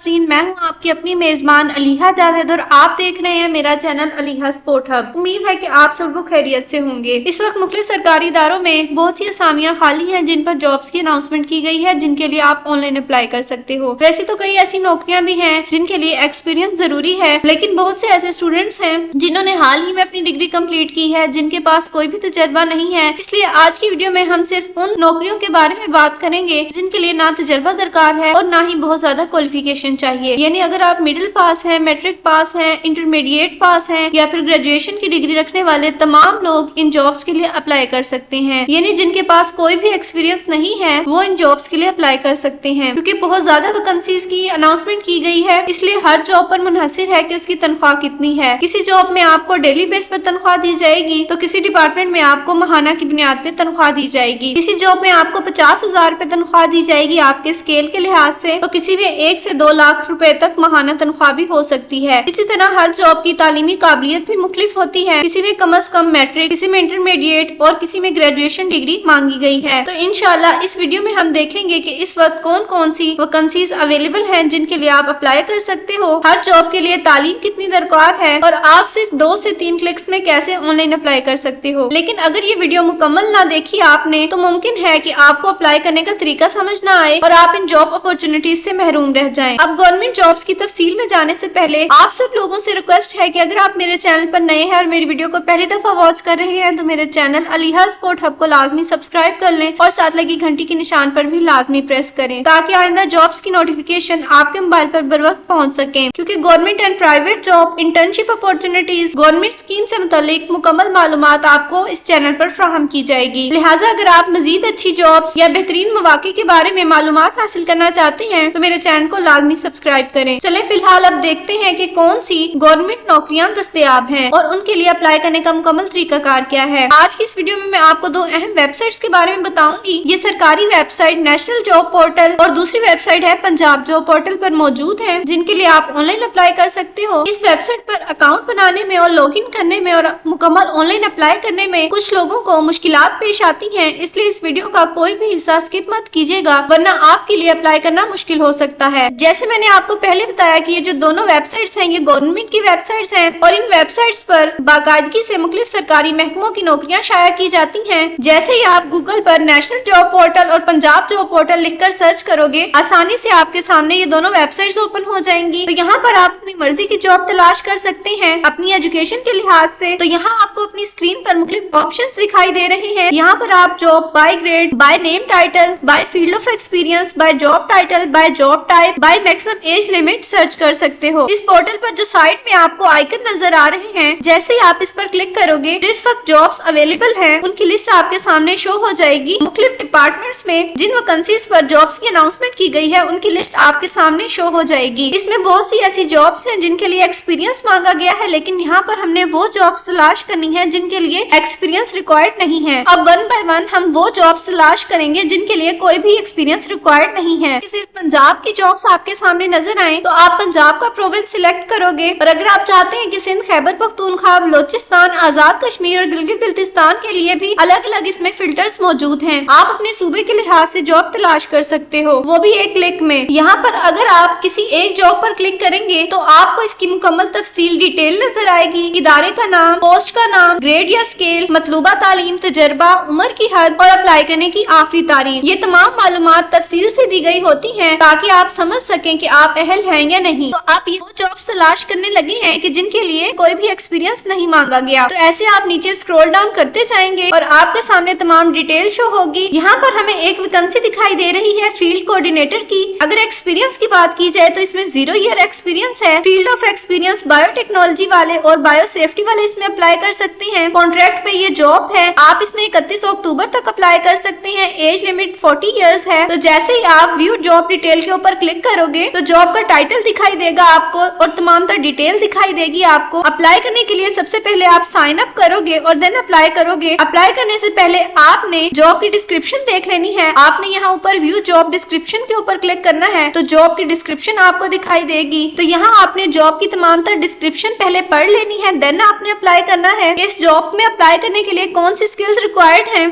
नाजरीन, मैं हूँ आपकी अपनी मेजबान अलीहा जावेद और आप देख रहे हैं मेरा चैनल अलीहा स्पोर्ट हब। उम्मीद है कि आप सब वो खैरियत से होंगे। इस वक्त मुख्य सरकारी इदारों में बहुत ही असामियाँ खाली हैं जिन पर जॉब्स की अनाउंसमेंट की गई है, जिनके लिए आप ऑनलाइन अप्लाई कर सकते हो। वैसे तो कई ऐसी नौकरियाँ भी हैं जिनके लिए एक्सपीरियंस ज़रूरी है, लेकिन बहुत से ऐसे स्टूडेंट्स हैं जिन्होंने हाल ही में अपनी डिग्री कंप्लीट की है, जिनके पास कोई भी तजर्बा नहीं है। इसलिए आज की वीडियो में हम सिर्फ़ उन नौकरियों के बारे में बात करेंगे जिनके लिए ना तजर्बा दरकार है और ना ही बहुत ज़्यादा क्वालिफिकेशन चाहिए। यानी अगर आप मिडिल पास हैं मैट्रिक पास हैं इंटरमीडिएट पास हैं, या फिर ग्रेजुएशन की डिग्री रखने वाले तमाम लोग इन जॉब्स के लिए अप्लाई कर सकते हैं। यानी जिनके पास कोई भी एक्सपीरियंस नहीं है, वो इन जॉब्स के लिए अप्लाई कर सकते हैं। क्योंकि बहुत ज़्यादा वैकेंसीज की अनाउंसमेंट की गई है, इसलिए हर जॉब पर मुनहसिर है कि उसकी तनख्वाह कितनी है। किसी जॉब में आपको डेली बेस पर तनख्वाह दी जाएगी तो किसी डिपार्टमेंट में आपको महाना की बुनियाद पे तनख्वाह दी जाएगी। किसी जॉब में आपको पचास हज़ार रूपए तनख्वाह दी जाएगी आपके स्केल के लिहाज से तो किसी में एक से दो लाख रुपए तक महाना तनख्वाह भी हो सकती है। इसी तरह हर जॉब की तालीमी काबिलियत भी मुख्तलिफ़ होती है। किसी में कम अज कम मैट्रिक, किसी में इंटरमीडिएट और किसी में ग्रेजुएशन डिग्री मांगी गई है। तो इनशाला इस वीडियो में हम देखेंगे की इस वक्त कौन कौन सी वैकेंसीज अवेलेबल है जिनके लिए आप अप्लाई कर सकते हो। हर जॉब के लिए तालीम कितनी दरकार है और आप सिर्फ़ दो से तीन क्लिक्स में कैसे ऑनलाइन अप्लाई कर सकते हो? लेकिन अगर ये वीडियो मुकम्मल ना देखी आपने तो मुमकिन है कि आपको अप्लाई करने का तरीका समझ ना आए और आप इन जॉब अपॉर्चुनिटीज़ से महरूम रह जाएँ। अब गवर्नमेंट जॉब्स की तफसील में जाने से पहले आप सब लोगों से रिक्वेस्ट है कि अगर आप मेरे चैनल पर नए हैं और मेरी वीडियो को पहली दफ़ा वॉच कर रहे हैं तो मेरे चैनल अलीहा स्पोर्ट हब को लाजमी सब्सक्राइब कर लें और साथ लगी घंटी के निशान पर भी लाजमी प्रेस करें, ताकि आइंदा जॉब्स की नोटिफिकेशन आपके मोबाइल पर बर वक्त पहुँच सके। क्यूँकी government and private job internship opportunities government scheme से मुतलिक मुकम्मल मालूम आपको इस चैनल पर फ्राहम की जाएगी। लिहाजा अगर आप मजीद अच्छी जॉब या बेहतरीन मौाक़े के बारे में मालूम हासिल करना चाहते हैं तो मेरे चैनल को लाजमी सब्सक्राइब करें। चले, फ़िलहाल अब देखते हैं कि कौन सी गवर्नमेंट नौकरियाँ दस्तियाब हैं और उनके लिए अप्लाई करने का मुकम्मल तरीका कार क्या है। आज की इस वीडियो में मैं आपको दो अहम वेबसाइट्स के बारे में बताऊँगी। ये सरकारी वेबसाइट नेशनल जॉब पोर्टल और दूसरी वेबसाइट है पंजाब जॉब पोर्टल पर मौजूद है, जिनके लिए आप ऑनलाइन अप्लाई कर सकते हो। इस वेबसाइट पर अकाउंट बनाने में और लॉग करने में और मुकम्मल ऑनलाइन अप्लाई करने में कुछ लोगों को मुश्किल पेश आती है, इसलिए इस वीडियो का कोई भी हिस्सा स्किप मत कीजिएगा, वरना आपके लिए अप्लाई करना मुश्किल हो सकता है। जैसे मैंने आपको पहले बताया कि ये जो दोनों वेबसाइट्स हैं, ये गवर्नमेंट की वेबसाइट्स हैं और इन वेबसाइट्स पर बाकायदगी से मुख्तलिफ़ सरकारी महकमों की नौकरियाँ शाया की जाती हैं। जैसे ही आप गूगल पर नेशनल जॉब पोर्टल और पंजाब जॉब पोर्टल लिखकर सर्च करोगे, आसानी से आपके सामने ये दोनों वेबसाइट ओपन हो जाएँगी। तो यहाँ पर आप अपनी मर्ज़ी की जॉब तलाश कर सकते हैं। अपनी एजुकेशन के लिहाज से तो यहाँ आपको अपनी स्क्रीन पर मुख्तलिफ़ ऑप्शन दिखाई दे रहे हैं। यहाँ पर आप job by grade by name title by field of experience by job title by job type by maximum age limit search कर सकते हो। इस पोर्टल पर जो साइट में आपको आइकन नज़र आ रहे हैं, जैसे ही आप इस पर क्लिक करोगे जिस वक्त जॉब्स अवेलेबल हैं, उनकी लिस्ट आपके सामने शो हो जाएगी। मुख्तलिफ़ डिपार्टमेंट्स में जिन वैकेंसीज पर जॉब्स की अनाउंसमेंट की गई है, उनकी लिस्ट आपके सामने शो हो जाएगी। इसमें बहुत सी ऐसी जॉब्स हैं जिनके लिए एक्सपीरियंस मांगा गया है, लेकिन यहाँ पर हमने वो जॉब्स तलाश करनी है जिनके लिए एक्सपीरियंस रिक्वायर्ड नहीं है। अब वन बाय वन हम वो जॉब्स तलाश करेंगे जिनके लिए कोई भी एक्सपीरियंस रिक्वायर्ड नहीं है। सिर्फ़ पंजाब की जॉब्स आपके सामने नज़र आए तो आप पंजाब का प्रोविंस सिलेक्ट करोगे। और अगर आप चाहते हैं कि सिंध, खैबर, पख्तूनख्वा, बलोचिस्तान, आज़ाद कश्मीर और गिलगित बिल्तिस्तान के लिए भी अलग अलग इसमें फिल्टर्स मौजूद हैं, आप अपने सूबे के लिहाज से जॉब तलाश कर सकते हो। वो भी एक क्लिक में। यहाँ पर अगर आप किसी एक जॉब पर क्लिक करेंगे तो आपको इसकी मुकम्मल तफसील डिटेल नज़र आएगी। इदारे का नाम पोस्ट का नाम ग्रेड या स्केल मतलूबा, तालीम, तजर्बा, उम्र की हद और अप्लाई करने की आखिरी तारीख। ये तमाम मालूम तफसील से दी गई होती है, ताकि आप समझ सकें कि आप अहल हैं या नहीं। तो आप ये वो जॉब तलाश करने लगे हैं कि जिनके लिए कोई भी एक्सपीरियंस नहीं मांगा गया। तो ऐसे आप नीचे स्क्रॉल डाउन करते जाएँगे और आपके सामने तमाम डिटेल शो होगी। यहाँ पर हमें एक वैकेंसी दिखाई दे रही है फ़ील्ड कोऑर्डिनेटर की। अगर एक्सपीरियंस की बात की जाए तो इसमें ज़ीरो ईयर एक्सपीरियंस है। फ़ील्ड ऑफ़ एक्सपीरियंस बायोटेक्नोलॉजी वाले और बायो सेफ्टी वाले इसमें अप्लाई कर सकते हैं। कॉन्ट्रैक्ट पे ये जॉब है। आप इसमें इकतीस अक्टूबर तक अप्लाई कर सकते हैं। एज लिमिट फोर्टी ईयर्स है। तो जैसे ही आप व्यू जॉब डिटेल के ऊपर क्लिक करोगे तो जॉब का टाइटल दिखाई देगा आपको और तमाम तर डिटेल दिखाई देगी आपको। अप्लाई करने के लिए सबसे पहले आप साइन अप करोगे और देन अप्लाई करोगे। अप्लाई करने से पहले आपने जॉब की डिस्क्रिप्शन देख लेनी है। आपने यहाँ ऊपर व्यू जॉब डिस्क्रिप्शन के ऊपर क्लिक करना है तो जॉब की डिस्क्रिप्शन आपको दिखाई देगी। तो यहाँ आपने जॉब की तमाम तर डिस्क्रिप्शन पहले पढ़ लेनी है देन आपने अप्लाई करना है। इस जॉब में अप्लाई करने के लिए कौन सी स्किल्स रिक्वायर्ड है?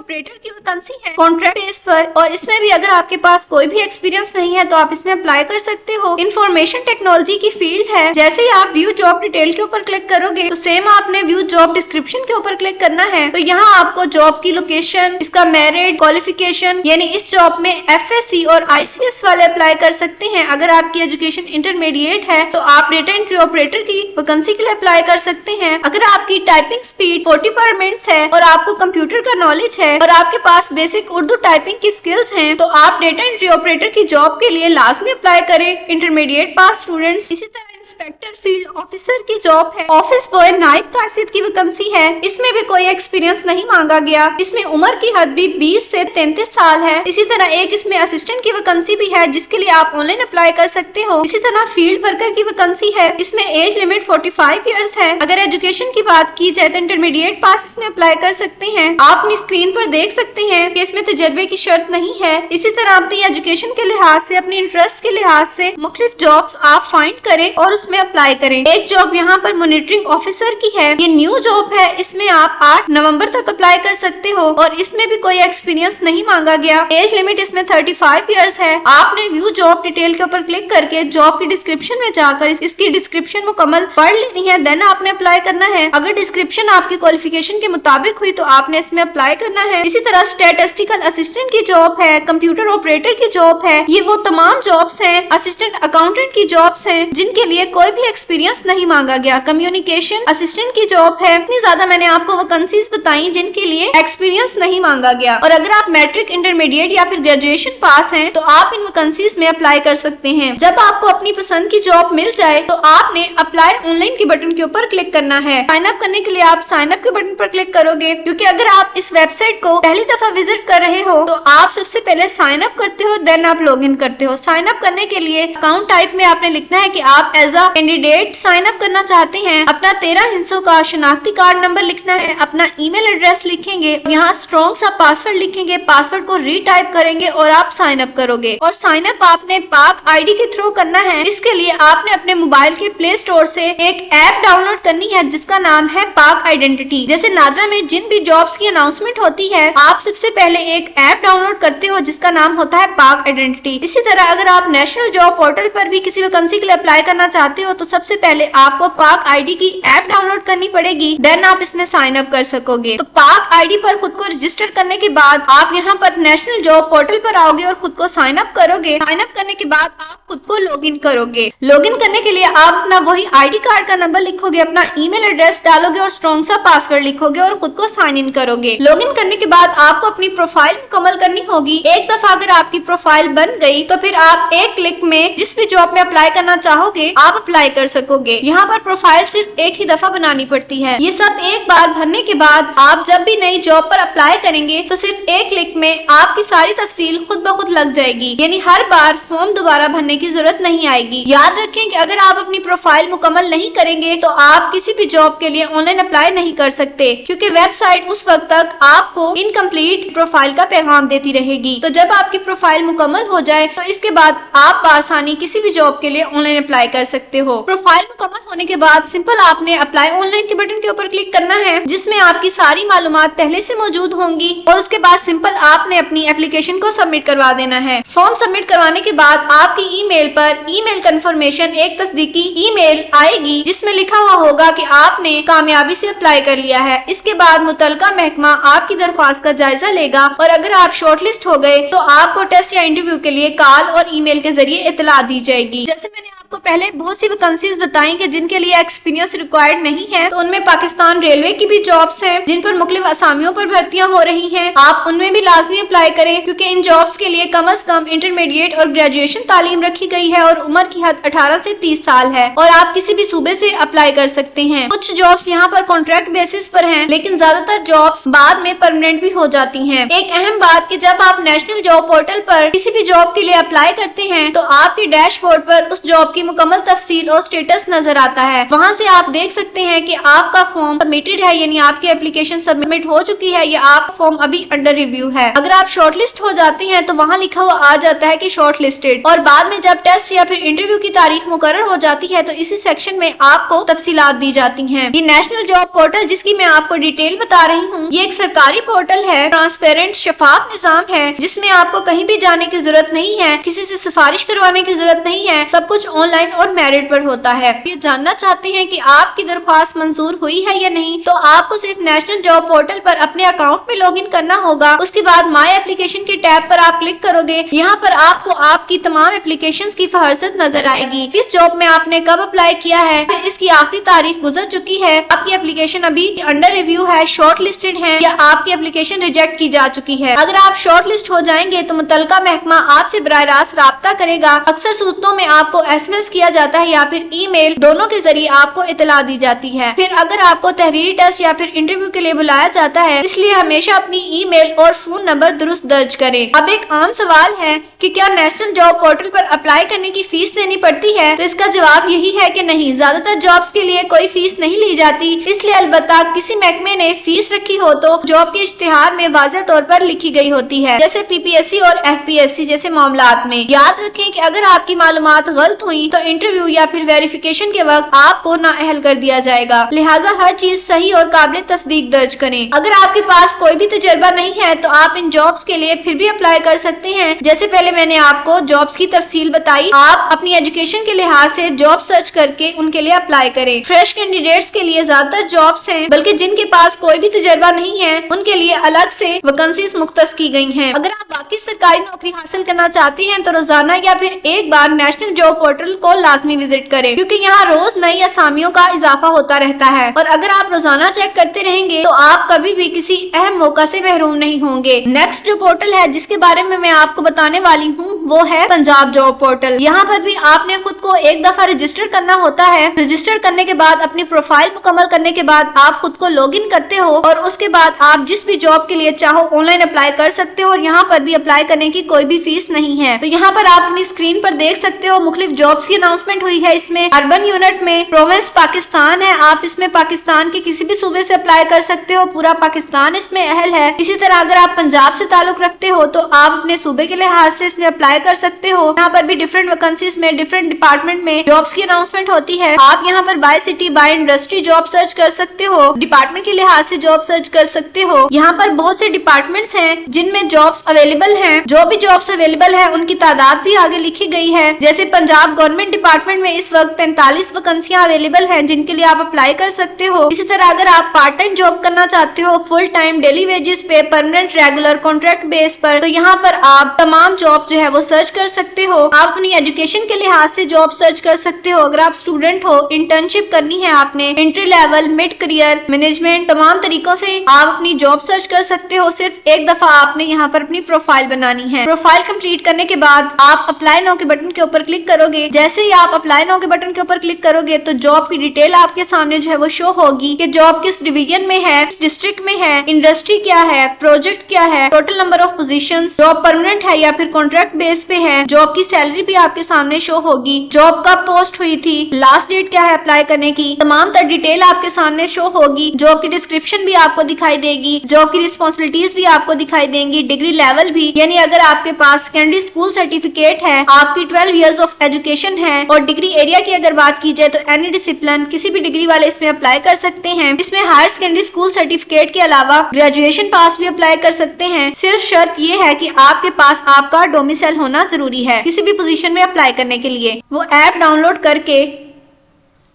ऑपरेटर की वैकेंसी है। कॉन्ट्रैक्ट बेस पर और इसमें भी अगर आपके पास कोई भी एक्सपीरियंस नहीं है तो आप इसमें अप्लाई कर सकते हो। इन्फॉर्मेशन टेक्नोलॉजी की फ़ील्ड है। जैसे ही आप व्यू जॉब डिटेल के ऊपर क्लिक करोगे तो सेम आपने व्यू जॉब डिस्क्रिप्शन के ऊपर क्लिक करना है। तो यहाँ आपको जॉब की लोकेशन इसका मेरिट क्वालिफिकेशन यानी इस जॉब में एफएससी और आईसीएस वाले अप्लाई कर सकते हैं। अगर आपकी एजुकेशन इंटरमीडिएट है तो आप डेटा एंट्री ऑपरेटर की वैकेंसी के लिए अप्लाई कर सकते हैं। अगर आपकी टाइपिंग स्पीड 40 पर मिनट्स है और आपको कंप्यूटर का नॉलेज है और आपके पास बेसिक उर्दू टाइपिंग की स्किल्स हैं तो आप डेटा एंट्री ऑपरेटर की जॉब के लिए लास्ट में अप्लाई करें। इंटरमीडिएट पास स्टूडेंट्स इसी तरह इंस्पेक्टर फ़ील्ड ऑफिसर की जॉब है। ऑफ़िस बॉय नाइब कासिद की वैकेंसी है। इसमें भी कोई एक्सपीरियंस नहीं मांगा गया। इसमें उम्र की हद भी 20 से 33 साल है। इसी तरह एक इसमें असिस्टेंट की वैकेंसी भी है, जिसके लिए आप ऑनलाइन अप्लाई कर सकते हो। इसी तरह फ़ील्ड वर्कर की वैकेंसी है। इसमें एज लिमिट 45 इयर्स है। अगर एजुकेशन की बात की जाए तो इंटरमीडिएट पास इसमें अप्लाई कर सकते हैं। आप अपनी स्क्रीन पर देख सकते हैं कि इसमें तजर्बे की शर्त नहीं है। इसी तरह अपनी एजुकेशन के लिहाज से, अपने इंटरेस्ट के लिहाज से मुख्तलिफ़ जॉब्स आप फाइंड करें और उसमें अप्लाई करें। एक जॉब यहाँ पर मॉनिटरिंग ऑफिसर की है। ये न्यू जॉब है। इसमें आप 8 नवंबर तक अप्लाई कर सकते हो और इसमें भी कोई एक्सपीरियंस नहीं मांगा गया। एज लिमिट इसमें 35 इयर्स है। आपने व्यू जॉब डिटेल के ऊपर क्लिक करके जॉब की डिस्क्रिप्शन में जाकर इसकी डिस्क्रिप्शन मुकम्मल पढ़ लेनी है। देन आपने अप्लाई करना है। अगर डिस्क्रिप्शन आपकी क्वालिफिकेशन के मुताबिक हुई तो आपने इसमें अप्लाई करना है। इसी तरह स्टेटिस्टिकल असिस्टेंट की जॉब है कंप्यूटर ऑपरेटर की जॉब है। ये वो तमाम जॉब्स हैं। असिस्टेंट अकाउंटेंट की जॉब्स हैं, जिनके लिए कोई भी एक्सपीरियंस नहीं मांगा गया। कम्युनिकेशन असिस्टेंट की जॉब है। इतनी ज़्यादा मैंने आपको वैकेंसीज बताई जिनके लिए एक्सपीरियंस नहीं मांगा गया। और अगर आप मैट्रिक इंटरमीडिएट या फिर ग्रेजुएशन पास हैं तो आप इन वैकेंसीज में अप्लाई कर सकते हैं। जब आपको अपनी पसंद की जॉब मिल जाए तो आपने अप्लाई ऑनलाइन के बटन के ऊपर क्लिक करना है। साइन अप करने के लिए आप साइन अप के बटन पर क्लिक करोगे, क्योंकि अगर आप इस वेबसाइट को पहली दफ़ा विज़िट कर रहे हो तो आप सबसे पहले साइन अप करते हो देन आप लॉग इन करते हो। साइन अप करने के लिए अकाउंट टाइप में आपने लिखना है कि आप as a candidate sign up करना चाहते हैं, अपना तेरह हिंसों का शनाख्ती कार्ड नंबर लिखना है, अपना ईमेल एड्रेस लिखेंगे, यहाँ स्ट्रॉन्ग सा पासवर्ड लिखेंगे पासवर्ड को रीटाइप करेंगे और आप साइन अप करोगे। और साइन अप आपने पाक आईडी के थ्रू करना है, इसके लिए आपने अपने मोबाइल के प्ले स्टोर से एक ऐप डाउनलोड करनी है, जिसका नाम है पाक आइडेंटिटी जैसे नादरा में जिन भी जॉब्स की अनाउंसमेंट होती है, आप सबसे पहले एक ऐप डाउनलोड करते हो, जिसका नाम होता है पाक आइडेंटिटी इसी तरह अगर आप नेशनल जॉब पोर्टल पर भी किसी वैकेंसी के लिए अप्लाई करना चाहते हो तो सबसे पहले आपको पाक आईडी की ऐप डाउनलोड करनी पड़ेगी। देन आप इसमें साइन अप कर सकोगे। तो पार्क आईडी पर खुद को रजिस्टर करने के बाद आप यहाँ पर नेशनल जॉब पोर्टल पर आओगे और खुद को साइन अप करोगे। साइन अप करने के बाद आप खुद को लॉग इन करोगे। लॉग इन करने के लिए आप अपना वही आईडी कार्ड का नंबर लिखोगे, अपना ईमेल एड्रेस डालोगे और स्ट्रॉन्ग सा पासवर्ड लिखोगे और खुद को साइन इन करोगे। लॉग इन करने के बाद आपको अपनी प्रोफ़ाइल मुकम्मल करनी होगी। एक दफ़ा अगर आपकी प्रोफ़ाइल बन गई तो फिर आप एक क्लिक में जिस भी जॉब में अप्लाई करना चाहोगे आप अप्लाई कर सकोगे। यहाँ पर प्रोफ़ाइल सिर्फ़ एक ही दफ़ा बनानी पड़ती है। ये सब एक बार भरने के बाद आप जब भी नई जॉब पर अप्लाई करेंगे तो सिर्फ़ एक क्लिक में आपकी सारी तफसील खुद ब खुद लग जाएगी। यानी हर बार फॉर्म दोबारा भरने की ज़रूरत नहीं आएगी। याद रखें कि अगर आप अपनी प्रोफ़ाइल मुकम्मल नहीं करेंगे तो आप किसी भी जॉब के लिए ऑनलाइन अप्लाई नहीं कर सकते। क्योंकि वेबसाइट उस वक्त तक आपको इनकम्प्लीट प्रोफ़ाइल का पैगाम देती रहेगी। तो जब आपकी प्रोफ़ाइल मुकम्मल हो जाए तो इसके बाद आप आसानी किसी भी जॉब के लिए ऑनलाइन अप्लाई कर सकते हो। प्रोफ़ाइल मुकम्मल होने के बाद सिंपल आपने अप्लाई ऑनलाइन के बटन के ऊपर क्लिक करना है, जिसमें आपकी सारी मालूम पहले से मौजूद होंगी और उसके बाद सिंपल आपने अपनी एप्लीकेशन को सबमिट करवा देना है। फॉर्म सबमिट करवाने के बाद आपकी ई ईमेल पर ईमेल कंफर्मेशन एक तस्दीकी ईमेल आएगी, जिसमें लिखा हुआ होगा कि आपने कामयाबी से अप्लाई कर लिया है। इसके बाद मुतलका महकमा आपकी दरख्वास्त का जायजा लेगा और अगर आप शॉर्टलिस्ट हो गए तो आपको टेस्ट या इंटरव्यू के लिए कॉल और ईमेल के ज़रिए इतला दी जाएगी। जैसे मैंने आपको पहले बहुत सी वैकेंसीज बताई कि जिनके लिए एक्सपीरियंस रिक्वायर्ड नहीं है तो उनमें पाकिस्तान रेलवे की भी जॉब्स हैं, जिन पर मुख्तलिफ़ असामियों पर भर्तियाँ हो रही हैं। आप उनमें भी लाजमी अप्लाई करें, क्योंकि इन जॉब्स के लिए कम अज कम इंटरमीडिएट और ग्रेजुएशन तालीम रखी गई है और उम्र की हद 18 से 30 साल है। और आप किसी भी सूबे से अप्लाई कर सकते हैं। कुछ जॉब्स यहाँ पर कॉन्ट्रैक्ट बेसिस पर हैं, लेकिन ज़्यादातर जॉब्स बाद में परमानेंट भी हो जाती हैं। एक अहम बात कि जब आप नेशनल जॉब पोर्टल पर किसी भी जॉब के लिए अप्लाई करते हैं तो आपके डैशबोर्ड पर उस जॉब की मुकम्मल तफसील और स्टेटस नज़र आता है। वहाँ से आप देख सकते हैं कि आपका फॉर्म सबमिटेड है, यानी आपकी एप्लीकेशन सबमिट हो चुकी है, या आपका फॉर्म अभी अंडर रिव्यू है। अगर आप शॉर्टलिस्ट हो जाते हैं तो वहाँ लिखा हुआ आ जाता है की शॉर्ट लिस्टेड और बाद में जब टेस्ट या फिर इंटरव्यू की तारीख मुकर हो जाती है तो इसी सेक्शन में आपको तफसीलात दी जाती है। ये नेशनल जॉब पोर्टल जिसकी मैं आपको डिटेल बता रही हूँ, ये एक सरकारी पोर्टल है ट्रांसपेरेंट शफाफ निज़ाम है, जिसमें आपको कहीं भी जाने की ज़रूरत नहीं है, किसी से सिफारिश करवाने की ज़रूरत नहीं है, सब कुछ ऑनलाइन और मेरिट पर होता है। ये जानना चाहते हैं कि आपकी दरख्वास्त मंजूर हुई है या नहीं तो आपको सिर्फ़ नेशनल जॉब पोर्टल पर अपने अकाउंट में लॉग करना होगा। उसके बाद माई एप्लीकेशन के टैब पर आप क्लिक करोगे। यहाँ पर आपको आपकी तमाम एप्लीकेशन की फहरसत नज़र आएगी। किस जॉब में आपने कब अप्लाई किया है? इसकी आखिरी तारीख गुजर चुकी है। आपकी एप्लीकेशन अभी अंडर रिव्यू है शॉर्ट लिस्टेड है या आपकी एप्लीकेशन रिजेक्ट की जा चुकी है। अगर आप शॉर्ट लिस्ट हो जाएँगे तो मुतल महकमा आपसे बर रास्त रबता करेगा। अक्सर सूचनों में आपको एस एम एस किया जाता है या फिर ई मेल दोनों के ज़रिए आपको इतला दी जाती है। फिर अगर आपको तहरीरी टेस्ट या फिर इंटरव्यू के लिए बुलाया जाता है, इसलिए हमेशा अपनी ई मेल और फ़ोन नंबर दुरुस्त दर्ज करें। अब एक आम सवाल है कि क्या नेशनल जॉब पोर्टल पर अप्लाई करने की फ़ीस देनी पड़ती है? तो इसका जवाब यही है कि नहीं। ज़्यादातर जॉब्स के लिए कोई फ़ीस नहीं ली जाती। इसलिए अलबत्ता किसी महकमे ने फ़ीस रखी हो तो जॉब के इश्तेहार में वाजह तौर पर लिखी गई होती है। जैसे पीपीएससी और एफपीएससी जैसे मामला में। याद रखें कि अगर आपकी मालूम गलत हुई तो इंटरव्यू या फिर वेरिफिकेशन के वक्त आपको नाअहल कर दिया जाएगा। लिहाजा हर चीज़ सही और काबिल तस्दीक दर्ज करें। अगर आपके पास कोई भी तजर्बा नहीं है तो आप इन जॉब्स के लिए फिर भी अप्लाई कर सकते हैं। जैसे पहले मैंने आपको जॉब्स की तफसील बताई। आप अपनी एजुकेशन के लिहाज से जॉब सर्च करके उनके लिए अप्लाई करें। फ्रेश कैंडिडेट्स के लिए ज़्यादातर जॉब्स हैं, बल्कि जिनके पास कोई भी तजर्बा नहीं है, उनके लिए अलग से वैकेंसीज मुख्त की गई हैं। अगर आप बाकी सरकारी नौकरी हासिल करना चाहते हैं तो रोज़ाना या फिर एक बार नेशनल जॉब पोर्टल को लाजमी विज़िट करें, क्योंकि यहाँ रोज नई असामियों का इजाफा होता रहता है। और अगर आप रोज़ाना चेक करते रहेंगे तो आप कभी भी किसी अहम मौका से महरूम नहीं होंगे। नेक्स्ट जो पोर्टल है, जिसके बारे में मैं आपको बताने वाली हूँ, वो है पंजाब जॉब पोर्टल। यहाँ पर भी आपने खुद को एक दफ़ा रजिस्टर करना होता है। रजिस्टर करने के बाद, अपनी प्रोफ़ाइल मुकम्मल करने के बाद, आप खुद को लॉग इन करते हो, और उसके बाद आप जिस भी जॉब के लिए चाहो, ऑनलाइन अप्लाई कर सकते हो, और यहाँ पर भी अप्लाई करने की कोई भी फ़ीस नहीं है। तो यहाँ पर आप अपनी स्क्रीन पर देख सकते हो, मुख्तलिफ़ जॉब्स की अनाउंसमेंट हुई है इसमें। अर्बन यूनिट में प्रोविंस पाकिस्तान है। आप इसमें पाकिस्तान के किसी भी सूबे से अप्लाई कर सकते हो। पूरा पाकिस्तान इसमें अहल है। इसी तरह अगर आप पंजाब से ताल्लुक रखते हो तो आप अपने सूबे के लिहाज से इसमें अप्लाई कर सकते हो। यहाँ पर भी डिफरेंट वैकेंसीज में डिफरेंट डिपार्टमेंट में जॉब्स की अनाउंसमेंट होती है। आप यहाँ पर by city by industry job search कर सकते हो। डिपार्टमेंट के लिहाज से जॉब सर्च कर सकते हो। यहाँ पर बहुत से डिपार्टमेंट्स हैं, जिनमें जॉब्स अवेलेबल हैं। जो भी जॉब्स अवेलेबल है, उनकी तादाद भी आगे लिखी गई है। जैसे पंजाब गवर्नमेंट डिपार्टमेंट में इस वक्त पैंतालीस वैकेंसियाँ अवेलेबल हैं, जिनके लिए आप अप्लाई कर सकते हो। इसी तरह अगर आप पार्ट टाइम जॉब करना चाहते हो फुल टाइम डेली वेजेस पे परमानेंट रेगुलर कॉन्ट्रैक्ट बेस पर तो यहाँ पर आप तमाम जॉब जो है वो सर्च कर सकते हो। आप अपनी एजुकेशन के लिहाज से जॉब सर्च कर सकते हो। अगर आप स्टूडेंट हो इंटर्नशिप करनी है आपने entry level mid career management तमाम तरीकों से आप अपनी जॉब सर्च कर सकते हो। सिर्फ़ एक दफ़ा आपने यहाँ पर अपनी प्रोफ़ाइल बनानी है। प्रोफ़ाइल कंप्लीट करने के बाद आप अप्लाई नो के बटन के ऊपर क्लिक करोगे जैसे ही आप अप्लाई नो के बटन के ऊपर क्लिक करोगे तो जॉब की डिटेल आपके सामने जो है वो शो होगी कि जॉब किस डिवीज़न में है, किस डिस्ट्रिक्ट में है इंडस्ट्री क्या है प्रोजेक्ट क्या है total number of position job permanent है या फिर कॉन्ट्रैक्ट बेस पे है जॉब की सैलरी भी आपके सामने शो होगी। जॉब कब पोस्ट हुई थी लास्ट डेट क्या है अप्लाई करने की, तमाम तर डिटेल आपके सामने शो होगी। जॉब की डिस्क्रिप्शन भी आपको दिखाई देगी जॉब की रिस्पॉन्सिबिलिटीज भी आपको दिखाई देंगी डिग्री लेवल भी। यानी अगर आपके पास सेकेंडरी स्कूल सर्टिफिकेट है, आपकी ट्वेल्व ईयर्स ऑफ़ एजुकेशन है और डिग्री एरिया की अगर बात की जाए तो एनी डिसिप्लिन किसी भी डिग्री वाले इसमें अप्लाई कर सकते हैं। इसमें हायर सेकेंडरी स्कूल सर्टिफिकेट के अलावा ग्रेजुएशन पास भी अप्लाई कर सकते हैं। सिर्फ़ शर्त ये है की आपके पास आपका डोमिसाइल होना ज़रूरी है किसी भी पोजिशन में अप्लाई करने के लिए। वो ऐप डाउनलोड करके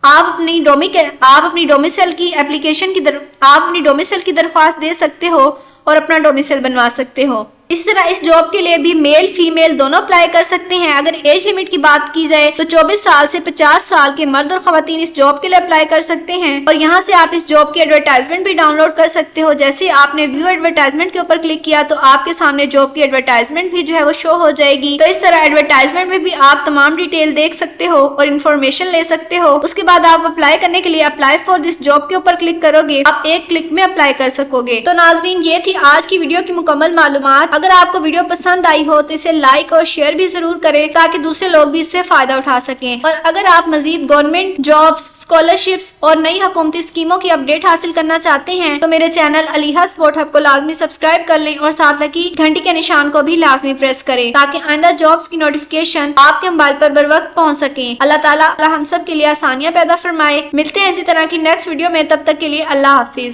आप अपनी डोमी आप अपनी डोमिसल की एप्लीकेशन की दर, आप अपनी डोमिसल की दरख्वास्त दे सकते हो और अपना डोमिसल बनवा सकते हो। इस तरह इस जॉब के लिए भी मेल फीमेल दोनों अप्लाई कर सकते हैं। अगर एज लिमिट की बात की जाए तो 24 साल से 50 साल के मर्द और खातन इस जॉब के लिए अप्लाई कर सकते हैं। और यहाँ से आप इस जॉब की एडवर्टाइजमेंट भी डाउनलोड कर सकते हो। जैसे आपने व्यू एडवर्टाइजमेंट के ऊपर क्लिक किया तो आपके सामने जॉब की एडवर्टाइजमेंट भी जो है वो शो हो जाएगी। तो इस तरह एडवर्टाइजमेंट में भी आप तमाम डिटेल देख सकते हो और इन्फॉर्मेशन ले सकते हो। उसके बाद आप अप्लाई करने के लिए अप्लाई फॉर दिस जॉब के ऊपर क्लिक करोगे। आप एक क्लिक में अप्लाई कर सकोगे। तो नाजरीन, ये थी आज की वीडियो की मुकम्मल मालूम अगर आपको वीडियो पसंद आई हो तो इसे लाइक और शेयर भी ज़रूर करें ताकि दूसरे लोग भी इससे फ़ायदा उठा सकें। और अगर आप मजीद गवर्नमेंट जॉब्स स्कॉलरशिप्स और नई हुकूमती स्कीमों की अपडेट हासिल करना चाहते हैं तो मेरे चैनल अलीहा स्पोर्ट हब को लाजमी सब्सक्राइब कर लें और साथ लगी घंटी के निशान को भी लाजमी प्रेस करें ताकि आइंदा जॉब्स की नोटिफिकेशन आपके मोबाइल पर बर वक्त पहुँच सके। अल्लाह ताला हम सब के लिए आसानियाँ पैदा फरमाए। मिलते हैं इसी तरह की नेक्स्ट वीडियो में। तब तक के लिए अल्लाह हाफिज।